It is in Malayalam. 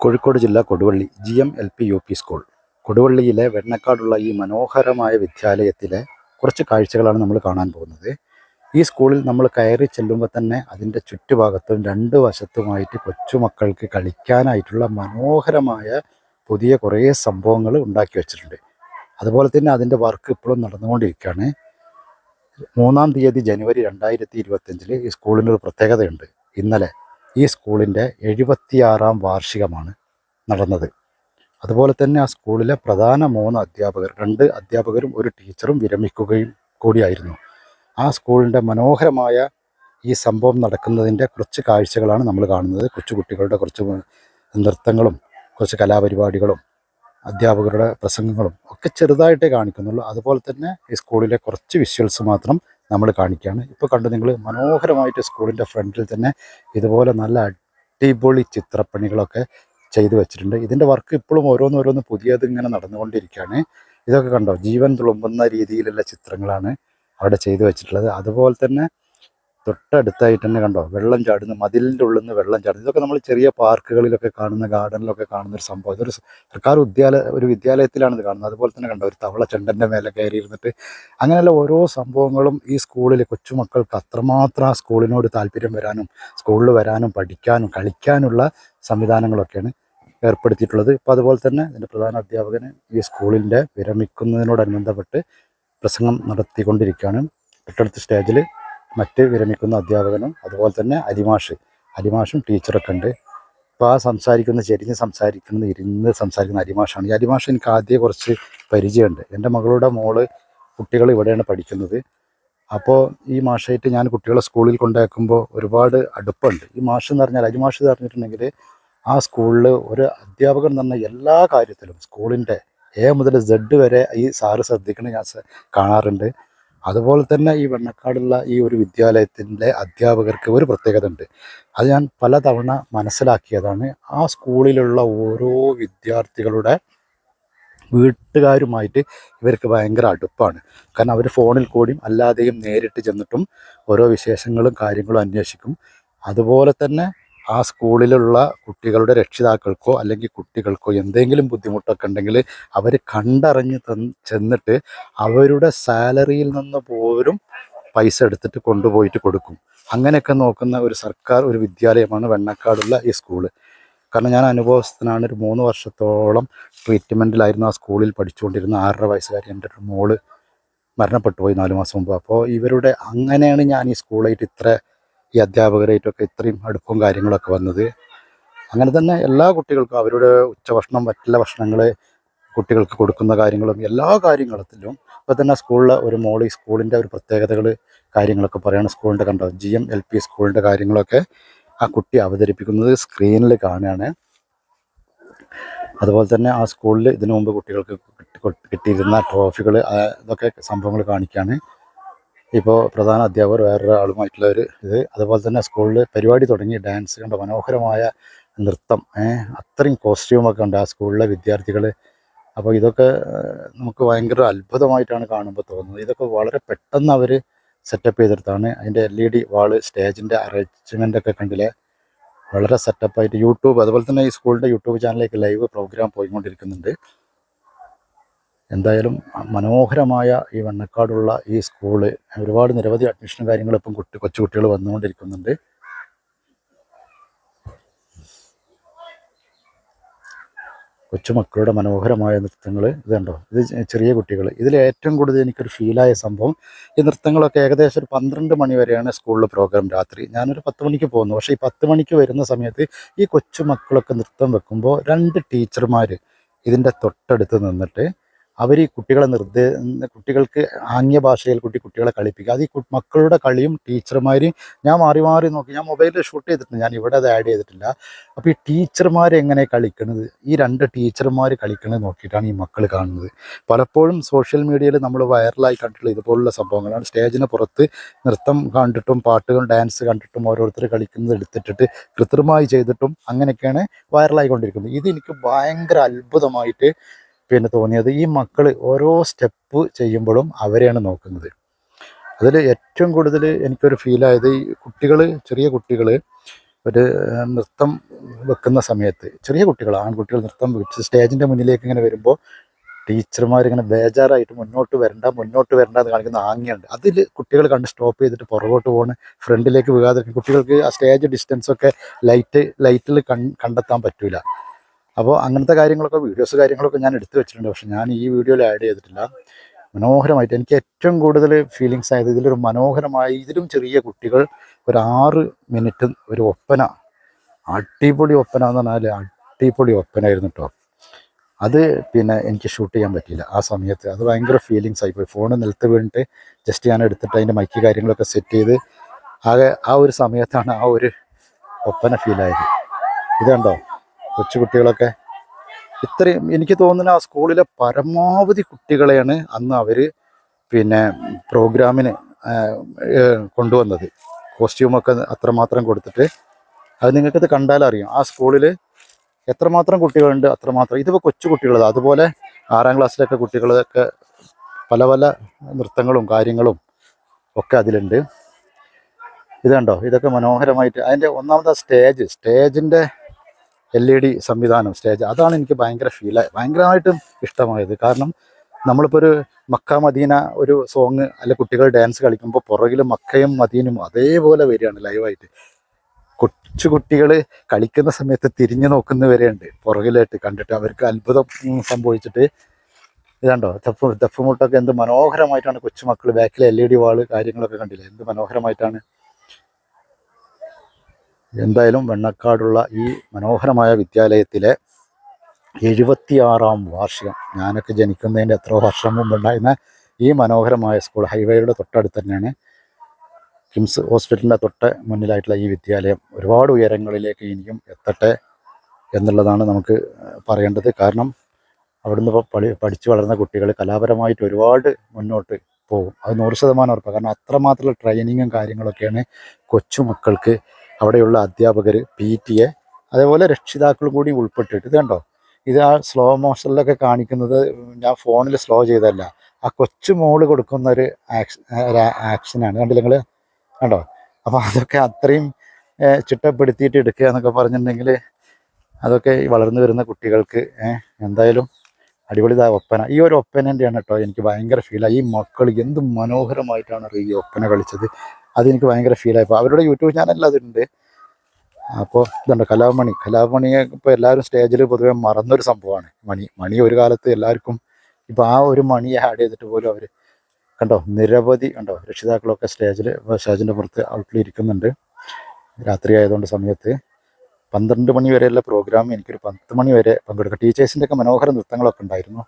കോഴിക്കോട് ജില്ല Koduvally G M L P U P school. കൊടുവള്ളിയിലെ വെണ്ണക്കാടുള്ള ഈ മനോഹരമായ വിദ്യാലയത്തിലെ കുറച്ച് കാഴ്ചകളാണ് നമ്മൾ കാണാൻ പോകുന്നത്. ഈ സ്കൂളിൽ നമ്മൾ കയറി ചെല്ലുമ്പോൾ തന്നെ അതിന്റെ ചുറ്റുഭാഗത്തും രണ്ട് വശത്തുമായിട്ട് കൊച്ചുമക്കൾക്ക് കളിക്കാനായിട്ടുള്ള മനോഹരമായ പുതിയ കുറേ സംഭവങ്ങൾ ഉണ്ടാക്കി വെച്ചിട്ടുണ്ട്. അതുപോലെ തന്നെ അതിന്റെ വർക്ക് ഇപ്പോഴും നടന്നുകൊണ്ടിരിക്കുകയാണ്. മൂന്നാം തീയതി ജനുവരി രണ്ടായിരത്തി ഇരുപത്തഞ്ചിൽ ഈ സ്കൂളിനൊരു പ്രത്യേകതയുണ്ട്. ഇന്നലെ ഈ സ്കൂളിന്റെ എഴുപത്തിയാറാം വാർഷികമാണ് നടന്നത്. അതുപോലെ തന്നെ ആ സ്കൂളിലെ പ്രധാന മൂന്ന് അധ്യാപകർ രണ്ട് അധ്യാപകരും ഒരു ടീച്ചറും വിരമിക്കുകയും കൂടിയായിരുന്നു. ആ സ്കൂളിന്റെ മനോഹരമായ ഈ സംഭവം നടക്കുന്നതിന്റെ കുറച്ച് കാഴ്ചകളാണ് നമ്മൾ കാണുന്നത്. കൊച്ചു കുട്ടികളുടെ കുറച്ച് നൃത്തങ്ങളും കുറച്ച് കലാപരിപാടികളും അധ്യാപകരുടെ പ്രസംഗങ്ങളും ഒക്കെ ചെറുതായിട്ടേ കാണിക്കുന്നുള്ളൂ. അതുപോലെ തന്നെ ഈ സ്കൂളിലെ കുറച്ച് വിഷ്വൽസ് മാത്രം നമ്മൾ കാണിക്കുകയാണ് ഇപ്പോൾ കണ്ടു നിങ്ങൾ മനോഹരമായിട്ട് സ്കൂളിന്റെ ഫ്രണ്ടിൽ തന്നെ ഇതുപോലെ നല്ല അടിപൊളി ചിത്രപ്പണികളൊക്കെ ചെയ്തു വെച്ചിട്ടുണ്ട്. ഇതിന്റെ വർക്ക് ഇപ്പോഴും ഓരോന്നോരോന്ന് പുതിയത് ഇങ്ങനെ നടന്നുകൊണ്ടിരിക്കുകയാണ്. ഇതൊക്കെ കണ്ടോ? ജീവൻ തുളുമ്പുന്ന രീതിയിലുള്ള ചിത്രങ്ങളാണ് അവിടെ ചെയ്തു വെച്ചിട്ടുള്ളത്. അതുപോലെ തന്നെ തൊട്ടടുത്തായിട്ട് തന്നെ കണ്ടോ? വെള്ളം ചാടുന്നു മതിലിന്റെ ഉള്ളിൽ നിന്ന് വെള്ളം ചാടുന്നു. ഇതൊക്കെ നമ്മൾ ചെറിയ പാർക്കുകളിലൊക്കെ കാണുന്ന ഗാർഡനിലൊക്കെ കാണുന്ന ഒരു സംഭവം. ഇതൊരു സർക്കാർ വിദ്യാലയ ഒരു വിദ്യാലയത്തിലാണ് ഇത് കാണുന്നത്. അതുപോലെ തന്നെ കണ്ടോ ഒരു തവള ചെണ്ടന്റെ മേലെ കയറി ഇരുന്നിട്ട് അങ്ങനെയുള്ള ഓരോ സംഭവങ്ങളും ഈ സ്കൂളിൽ കൊച്ചുമക്കൾക്ക് അത്രമാത്രം ആ സ്കൂളിനോട് താല്പര്യം വരാനും സ്കൂളിൽ വരാനും പഠിക്കാനും കളിക്കാനുള്ള സംവിധാനങ്ങളൊക്കെയാണ് ഏർപ്പെടുത്തിയിട്ടുള്ളത്. ഇപ്പോൾ അതുപോലെ തന്നെ ഇതിന്റെ പ്രധാന അധ്യാപകന് ഈ സ്കൂളിന്റെ വിരമിക്കുന്നതിനോടനുബന്ധപ്പെട്ട് പ്രസംഗം നടത്തിക്കൊണ്ടിരിക്കുകയാണ്. തൊട്ടടുത്ത സ്റ്റേജിൽ മറ്റ് വിരമിക്കുന്ന അധ്യാപകനും അതുപോലെ തന്നെ അരിമാഷ്. അരിമാഷും ടീച്ചറൊക്കെ ഉണ്ട്. അപ്പോൾ ആ സംസാരിക്കുന്ന ചെരിഞ്ഞ് സംസാരിക്കുന്നത് ഇരുന്ന് സംസാരിക്കുന്ന അരിമാഷാണ്. ഈ അരിമാഷ് എനിക്ക് ആദ്യം കുറച്ച് പരിചയമുണ്ട്. എന്റെ മകളുടെ മോൾ കുട്ടികൾ ഇവിടെയാണ് പഠിക്കുന്നത്. അപ്പോൾ ഈ മാഷായിട്ട് ഞാൻ കുട്ടികളെ സ്കൂളിൽ കൊണ്ടാക്കുമ്പോൾ ഒരുപാട് അടുപ്പമുണ്ട്. ഈ മാഷ് എന്ന് പറഞ്ഞാൽ അരിമാഷ് എന്ന് പറഞ്ഞിട്ടുണ്ടെങ്കിൽ ആ സ്കൂളിൽ ഒരു അധ്യാപകൻ എന്ന് പറഞ്ഞാൽ എല്ലാ കാര്യത്തിലും സ്കൂളിന്റെ എ മുതൽ സെഡ് വരെ ഈ സാറ് ശ്രദ്ധിക്കണം ഞാൻ കാണാറുണ്ട്. അതുപോലെ തന്നെ ഈ വെണ്ണക്കാടുള്ള ഈ ഒരു വിദ്യാലയത്തിന്റെ അധ്യാപകർക്ക് ഒരു പ്രത്യേകത ഉണ്ട്. അത് ഞാൻ പലതവണ മനസ്സിലാക്കിയതാണ്. ആ സ്കൂളിലുള്ള ഓരോ വിദ്യാർത്ഥികളുടെ വീട്ടുകാരുമായിട്ട് ഇവർക്ക് ഭയങ്കര അടുപ്പാണ്. കാരണം അവർ ഫോണിൽ കൂടിയും അല്ലാതെയും നേരിട്ട് ചെന്നിട്ടും ഓരോ വിശേഷങ്ങളും കാര്യങ്ങളും അന്വേഷിക്കും. അതുപോലെ തന്നെ ആ സ്കൂളിലുള്ള കുട്ടികളുടെ രക്ഷിതാക്കൾക്കോ അല്ലെങ്കിൽ കുട്ടികൾക്കോ എന്തെങ്കിലും ബുദ്ധിമുട്ടൊക്കെ ഉണ്ടെങ്കിൽ അവർ കണ്ടറിഞ്ഞ് തന്ന് ചെന്നിട്ട് അവരുടെ സാലറിയിൽ നിന്ന് പോലും പൈസ എടുത്തിട്ട് കൊണ്ടുപോയിട്ട് കൊടുക്കും. അങ്ങനെയൊക്കെ നോക്കുന്ന ഒരു സർക്കാർ ഒരു വിദ്യാലയമാണ് വെണ്ണക്കാടുള്ള ഈ സ്കൂൾ കാരണം ഞാൻ അനുഭവസ്ഥനാണ് ഒരു മൂന്ന് വർഷത്തോളം ട്രീറ്റ്മെന്റിലായിരുന്നു ആ സ്കൂളിൽ പഠിച്ചുകൊണ്ടിരുന്ന ആറര വയസ്സുകാരി എന്റെ ഒരു മോൾ മരണപ്പെട്ടു പോയി നാല് മാസം മുമ്പ്. അപ്പോൾ ഇവരുടെ അങ്ങനെയാണ് ഞാൻ ഈ സ്കൂളായിട്ട് ഇത്ര ഈ അധ്യാപകരായിട്ടൊക്കെ ഇത്രയും അടുപ്പവും കാര്യങ്ങളൊക്കെ വന്നത്. അങ്ങനെ തന്നെ എല്ലാ കുട്ടികൾക്കും അവരുടെ ഉച്ചഭക്ഷണം മറ്റുള്ള ഭക്ഷണങ്ങൾ കുട്ടികൾക്ക് കൊടുക്കുന്ന കാര്യങ്ങളും എല്ലാ കാര്യങ്ങളിലും ഇപ്പോൾ തന്നെ സ്കൂളിലെ ഒരു മോളി സ്കൂളിന്റെ ഒരു പ്രത്യേകതകൾ കാര്യങ്ങളൊക്കെ പറയുകയാണ് സ്കൂളിന്റെ കണ്ടോ? ജി എം എൽ പി സ്കൂളിന്റെ കാര്യങ്ങളൊക്കെ ആ കുട്ടി അവതരിപ്പിക്കുന്നത് സ്ക്രീനിൽ കാണുകയാണ്. അതുപോലെ തന്നെ ആ സ്കൂളിൽ ഇതിനു മുമ്പ് കുട്ടികൾക്ക് കിട്ടിയിരുന്ന ട്രോഫികൾ അതൊക്കെ സംഭവങ്ങൾ കാണിക്കുകയാണ്. ഇപ്പോൾ പ്രധാന അധ്യാപകർ വേറൊരാളുമായിട്ടുള്ള ഒരു ഇത്. അതുപോലെ തന്നെ സ്കൂളിൽ പരിപാടി തുടങ്ങി ഡാൻസ് കണ്ട മനോഹരമായ നൃത്തം അത്രയും കോസ്റ്റ്യൂമൊക്കെ ഉണ്ട് ആ സ്കൂളിലെ വിദ്യാർത്ഥികൾ അപ്പോൾ ഇതൊക്കെ നമുക്ക് ഭയങ്കര അത്ഭുതമായിട്ടാണ് കാണുമ്പോൾ തോന്നുന്നത്. ഇതൊക്കെ വളരെ പെട്ടെന്ന് അവർ സെറ്റപ്പ് ചെയ്തെടുത്താണ്. അതിന്റെ എൽ ഇ ഡി വാൾ സ്റ്റേജിന്റെ അറേഞ്ച്മെന്റ് ഒക്കെ കണ്ടില്ലേ? വളരെ സെറ്റപ്പായിട്ട് യൂട്യൂബ് അതുപോലെ തന്നെ ഈ സ്കൂളിന്റെ യൂട്യൂബ് ചാനലിലേക്ക് ലൈവ് പ്രോഗ്രാം പോയിക്കൊണ്ടിരിക്കുന്നുണ്ട്. എന്തായാലും മനോഹരമായ ഈ വണ്ണക്കാടുള്ള ഈ സ്കൂൾ ഒരുപാട് നിരവധി അഡ്മിഷൻ കാര്യങ്ങൾ ഇപ്പം കുട്ടി കൊച്ചുകുട്ടികൾ വന്നുകൊണ്ടിരിക്കുന്നുണ്ട്. കൊച്ചുമക്കളുടെ മനോഹരമായ നൃത്തങ്ങൾ ഇത് കണ്ടോ? ഇത് ചെറിയ കുട്ടികൾ. ഇതിൽ ഏറ്റവും കൂടുതൽ എനിക്കൊരു ഫീലായ സംഭവം ഈ നൃത്തങ്ങളൊക്കെ ഏകദേശം ഒരു പന്ത്രണ്ട് മണി വരെയാണ് സ്കൂളിൽ പ്രോഗ്രാം രാത്രി. ഞാനൊരു പത്ത് മണിക്ക് പോകുന്നു. പക്ഷേ ഈ പത്ത് മണിക്ക് വരുന്ന സമയത്ത് ഈ കൊച്ചുമക്കളൊക്കെ നൃത്തം വെക്കുമ്പോൾ രണ്ട് ടീച്ചർമാർ ഇതിന്റെ തൊട്ടടുത്ത് നിന്നിട്ട് അവർ ഈ കുട്ടികളെ നിർദ്ദേ കുട്ടികൾക്ക് ആംഗ്യ ഭാഷയിൽ കുട്ടി കുട്ടികളെ കളിപ്പിക്കുക. അത് ഈ മക്കളുടെ കളിയും ടീച്ചർമാരെയും ഞാൻ മാറി മാറി നോക്കി. ഞാൻ മൊബൈലിൽ ഷൂട്ട് ചെയ്തിട്ടുണ്ട് ഞാൻ ഇവിടെ അത് ആഡ് ചെയ്തിട്ടില്ല. അപ്പോൾ ഈ ടീച്ചർമാർ എങ്ങനെ കളിക്കണത്? ഈ രണ്ട് ടീച്ചർമാർ കളിക്കണത് നോക്കിയിട്ടാണ് ഈ മക്കൾ കാണുന്നത്. പലപ്പോഴും സോഷ്യൽ മീഡിയയിൽ നമ്മൾ വൈറലായി കണ്ടിട്ടുള്ള ഇതുപോലുള്ള സംഭവങ്ങളാണ്. സ്റ്റേജിന് പുറത്ത് നൃത്തം കണ്ടിട്ടും പാട്ടുകൾ ഡാൻസ് കണ്ടിട്ടും ഓരോരുത്തർ കളിക്കുന്നത് എടുത്തിട്ടിട്ട് കൃത്രിമമായി ചെയ്തിട്ടും അങ്ങനെയൊക്കെയാണ് വൈറലായിക്കൊണ്ടിരിക്കുന്നത് ഇത് എനിക്ക് ഭയങ്കര അത്ഭുതമായിട്ട് പിന്നെ തോന്നിയത് ഈ മക്കൾ ഓരോ സ്റ്റെപ്പ് ചെയ്യുമ്പോഴും അവരെയാണ് നോക്കുന്നത്. അതിൽ ഏറ്റവും കൂടുതൽ എനിക്കൊരു ഫീലായത് ഈ കുട്ടികൾ ചെറിയ കുട്ടികൾ ഒരു നൃത്തം വെക്കുന്ന സമയത്ത് ചെറിയ കുട്ടികൾ ആൺകുട്ടികൾ നൃത്തം വെച്ച് സ്റ്റേജിന്റെ മുന്നിലേക്ക് ഇങ്ങനെ വരുമ്പോൾ ടീച്ചർമാർ ഇങ്ങനെ ബേജാറായിട്ട് മുന്നോട്ട് വരണ്ട മുന്നോട്ട് വരണ്ട എന്ന് കാണിക്കുന്ന ആംഗ്യമുണ്ട്. അതിൽ കുട്ടികൾ കണ്ട് സ്റ്റോപ്പ് ചെയ്തിട്ട് പുറകോട്ട് പോകണം ഫ്രണ്ടിലേക്ക് വീഴാതിരിക്കും കുട്ടികൾക്ക് ആ സ്റ്റേജ് ഡിസ്റ്റൻസൊക്കെ ലൈറ്റ് ലൈറ്റിൽ കണ്ടെത്താൻ പറ്റൂല. അപ്പോൾ അങ്ങനത്തെ കാര്യങ്ങളൊക്കെ വീഡിയോസ് കാര്യങ്ങളൊക്കെ ഞാൻ എടുത്തു വെച്ചിട്ടുണ്ട്. പക്ഷേ ഞാൻ ഈ വീഡിയോയിൽ ആഡ് ചെയ്തിട്ടില്ല. മനോഹരമായിട്ട് എനിക്ക് ഏറ്റവും കൂടുതൽ ഫീലിങ്സ് ആയത് ഇതിലൊരു മനോഹരമായി ഇതിലും ചെറിയ കുട്ടികൾ ഒരു ആറ് മിനിറ്റ് ഒരു ഒപ്പന അടിപൊളി ഒപ്പന എന്ന് പറഞ്ഞാൽ അടിപൊളി ഒപ്പനായിരുന്നു കേട്ടോ അത് പിന്നെ എനിക്ക് ഷൂട്ട് ചെയ്യാൻ പറ്റിയില്ല ആ സമയത്ത്. അത് ഭയങ്കര ഫീലിങ്സ് ആയിപ്പോയി ഫോൺ നിലത്ത് വീണിട്ട് ജസ്റ്റ് ഞാൻ എടുത്തിട്ട് അതിന്റെ മൈക്ക് കാര്യങ്ങളൊക്കെ സെറ്റ് ചെയ്ത് ആകെ ആ ഒരു സമയത്താണ് ആ ഒരു ഒപ്പന ഫീലായത് ഇത് കണ്ടോ? കൊച്ചു കുട്ടികളൊക്കെ ഇത്രയും എനിക്ക് തോന്നുന്ന ആ സ്കൂളിലെ പരമാവധി കുട്ടികളെയാണ് അന്ന് അവർ പിന്നെ പ്രോഗ്രാമിന് കൊണ്ടുവന്നത്. കോസ്റ്റ്യൂമൊക്കെ അത്രമാത്രം കൊടുത്തിട്ട്. അത് നിങ്ങൾക്കത് കണ്ടാലറിയാം ആ സ്കൂളിൽ എത്രമാത്രം കുട്ടികളുണ്ട് അത്രമാത്രം. ഇതിപ്പോൾ കൊച്ചു കുട്ടികളത് അതുപോലെ ആറാം ക്ലാസ്സിലൊക്കെ കുട്ടികളൊക്കെ പല പല നൃത്തങ്ങളും കാര്യങ്ങളും ഒക്കെ അതിലുണ്ട്. ഇത് കണ്ടോ? ഇതൊക്കെ മനോഹരമായിട്ട്. അതിന്റെ ഒന്നാമത്തെ സ്റ്റേജ് സ്റ്റേജിന്റെ എൽ ഇ ഡി സംവിധാനം സ്റ്റേജ് അതാണ് എനിക്ക് ഭയങ്കര ഫീലായി ഭയങ്കരമായിട്ടും ഇഷ്ടമായത്. കാരണം നമ്മളിപ്പോൾ ഒരു മക്ക മദീന ഒരു സോങ് അല്ലെ കുട്ടികൾ ഡാൻസ് കളിക്കുമ്പോൾ പുറകിൽ മക്കയും മദീനും അതേപോലെ വരികയാണ് ലൈവായിട്ട് കൊച്ചു കുട്ടികൾ കളിക്കുന്ന സമയത്ത് തിരിഞ്ഞു നോക്കുന്നവരെയുണ്ട്. പുറകിലായിട്ട് കണ്ടിട്ട് അവർക്ക് അത്ഭുതം സംഭവിച്ചിട്ട് ഇതാണ്ടോ? തപ്പ് തപ്പുമുട്ടൊക്കെ എന്ത് മനോഹരമായിട്ടാണ് കൊച്ചുമക്കൾ ബാക്കിലെ എൽ ഇ ഡി വാൾ കാര്യങ്ങളൊക്കെ കണ്ടില്ലേ? എന്ത് മനോഹരമായിട്ടാണ് എന്തായാലും വെണ്ണക്കാടുള്ള ഈ മനോഹരമായ വിദ്യാലയത്തിലെ എഴുപത്തിയാറാം വാർഷികം ഞാനൊക്കെ ജനിക്കുന്നതിന്റെ എത്ര വർഷം മുമ്പുണ്ടായിരുന്ന ഈ മനോഹരമായ സ്കൂൾ ഹൈവേയുടെ തൊട്ടടുത്ത് തന്നെയാണ്. കിംസ് ഹോസ്പിറ്റലിന്റെ തൊട്ട് മുന്നിലായിട്ടുള്ള ഈ വിദ്യാലയം. ഒരുപാട് ഉയരങ്ങളിലേക്ക് ഇനിയും എത്തട്ടെ എന്നുള്ളതാണ് നമുക്ക് പറയേണ്ടത്. കാരണം അവിടുന്ന് പഠി പഠിച്ചു വളർന്ന കുട്ടികൾ കലാപരമായിട്ട് ഒരുപാട് മുന്നോട്ട് പോകും. അത് നൂറ് ശതമാനം ഉറപ്പാണ്. കാരണം അത്രമാത്രമുള്ള ട്രെയിനിങ്ങും കാര്യങ്ങളൊക്കെയാണ് കൊച്ചു കൊച്ചുമക്കൾക്ക് അവിടെയുള്ള അധ്യാപകർ പി ടി എ അതേപോലെ രക്ഷിതാക്കളും കൂടി ഉൾപ്പെട്ടിട്ട്. ഇത് കണ്ടോ? ഇത് ആ സ്ലോ മോഷനിലൊക്കെ കാണിക്കുന്നത് ഞാൻ ഫോണിൽ സ്ലോ ചെയ്തല്ല ആ കൊച്ചു മോൾ കൊടുക്കുന്ന ഒരു ആക്ഷനാണ് കണ്ടില്ല നിങ്ങൾ കണ്ടോ? അപ്പോൾ അതൊക്കെ അത്രയും ചിട്ടപ്പെടുത്തിയിട്ട് എടുക്കുക എന്നൊക്കെ പറഞ്ഞിട്ടുണ്ടെങ്കിൽ അതൊക്കെ വളർന്നു വരുന്ന കുട്ടികൾക്ക് എന്തായാലും അടിപൊളി ഇതാ ഒപ്പന. ഈ ഒരു ഒപ്പനന്റെയാണ് കേട്ടോ എനിക്ക് ഭയങ്കര ഫീലായി ഈ മക്കൾ എന്ത് മനോഹരമായിട്ടാണ് ഈ ഒപ്പന കളിച്ചത്. അതെനിക്ക് ഭയങ്കര ഫീലായപ്പോൾ അവരുടെ യൂട്യൂബ് ചാനലിൽ അതുണ്ട്. അപ്പോൾ ഇതുണ്ട് കലാമണി. കലാമണിയെ ഇപ്പോൾ എല്ലാവരും സ്റ്റേജിൽ പൊതുവെ മറന്നൊരു സംഭവമാണ് മണി മണി ഒരു കാലത്ത് എല്ലാവർക്കും ഇപ്പോൾ ആ ഒരു മണി ആഡ് ചെയ്തിട്ട് പോലും അവർ കണ്ടോ നിരവധി കണ്ടോ രക്ഷിതാക്കളൊക്കെ സ്റ്റേജിൽ സ്റ്റേജിന്റെ പുറത്ത് ഔട്ടിൽ ഇരിക്കുന്നുണ്ട്. രാത്രി ആയതുകൊണ്ട് സമയത്ത് പന്ത്രണ്ട് മണി വരെയുള്ള പ്രോഗ്രാം എനിക്കൊരു പത്ത് മണി വരെ പങ്കെടുക്കാം. ടീച്ചേഴ്സിന്റെയൊക്കെ മനോഹര നൃത്തങ്ങളൊക്കെ ഉണ്ടായിരുന്നു.